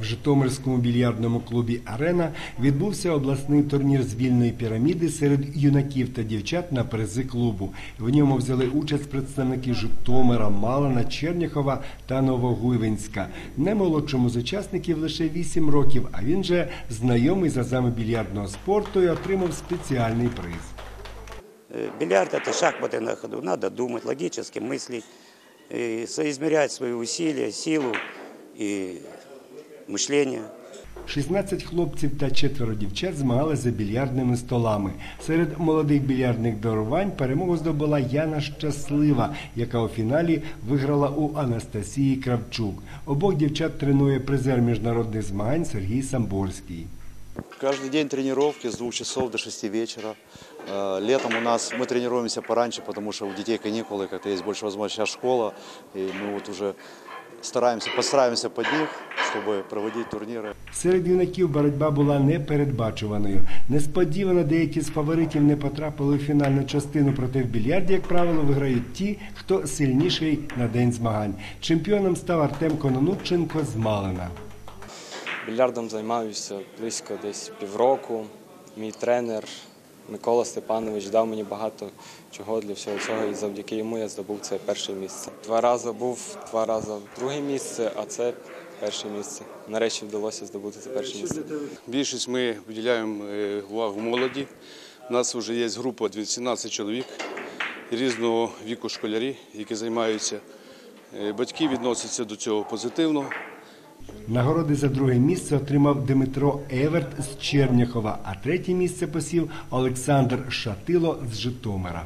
В Житомирському більярдному клубі Арена відбувся обласний турнір з вільної піраміди серед юнаків та дівчат на призи клубу. В ньому взяли участь представники Житомира, Малина, Черняхова та Новогуйвинська. Наймолодшому з учасників лише 8 років, а він же знайомий з азами більярдного спорту і отримав спеціальний приз. Э, Бильярд – это шахматы на ходу. Надо думать, логически мыслить, и соизмерять свои усилия, силу и мышление. 16 хлопців та четверо дівчат змагалися за більярдними столами. Серед молодих більярдних дарувань перемогу здобула Яна Щаслива, яка у фіналі виграла у Анастасії Кравчук. Обох дівчат тренує призер міжнародних змагань Сергій Самборський. Каждый день тренировки с двух часов до 6 вечера. Э, Летом у нас мы тренируемся пораньше, потому что у детей каникулы, как-то есть больше возможностей. Сейчас школа, и мы вот уже стараемся, подстраиваемся под них, чтобы проводить турниры. Серед юнаків боротьба була непередбачуваною. Несподівано деякі з фаворитів не потрапили у фінальну частину, проте в більярді, як правило, виграють ті, хто сильніший на день змагань. Чемпіоном став Артем Кононученко з Малина. Більярдом займаюся близько десь півроку. Мій тренер Микола Степанович дав мені багато чого для всього цього, і завдяки йому я здобув це перше місце. Два рази був, два рази друге місце, а це перше місце. Нарешті вдалося здобути це перше місце. Більшість ми виділяємо е, увагу молоді. У нас вже є група 18 чоловік різного віку школярі, які займаються. Е, Батьки відносяться до цього позитивно. Нагороди за друге місце отримав Дмитро Еверт з Черняхова, а третє місце посів Олександр Шатило з Житомира.